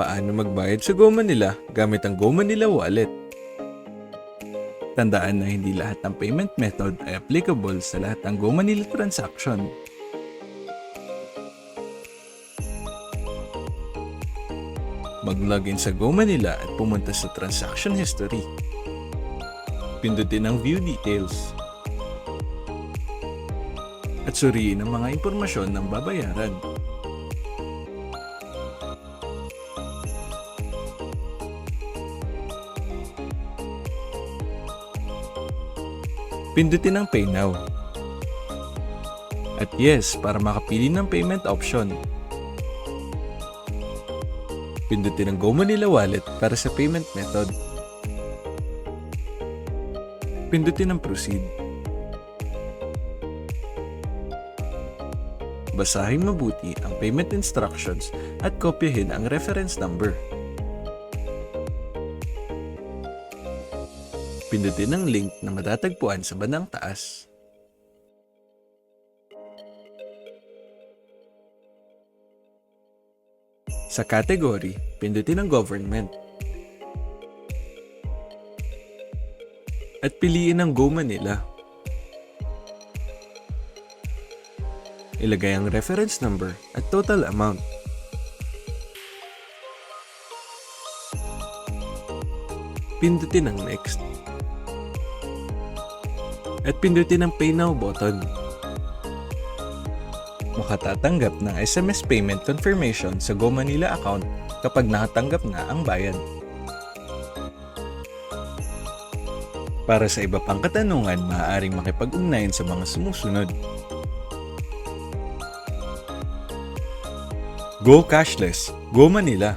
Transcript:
Paano magbayad sa Go Manila gamit ang Go Manila wallet? Tandaan na hindi lahat ng payment method ay applicable sa lahat ng Go Manila transaction. Mag-login sa Go Manila at pumunta sa transaction history. Pindutin ang view details. At suriin ang mga impormasyon ng babayaran. Pindutin ang Pay Now. At yes, para makapili ng payment option. Pindutin ang Go Manila Wallet para sa payment method. Pindutin ang Proceed. Basahin mabuti ang payment instructions at kopyahin ang reference number. Pindutin ang link na matatagpuan sa bandang taas. Sa category, pindutin ang government. At piliin ang Go Manila. Ilagay ang reference number at total amount. Pindutin ang next. At pindutin ang Pay Now button. Makatatanggap ng SMS payment confirmation sa Go Manila account kapag nakatanggap na ang bayad. Para sa iba pang katanungan, maaaring makipag-ugnayan sa mga sumusunod. Go Cashless, Go Manila.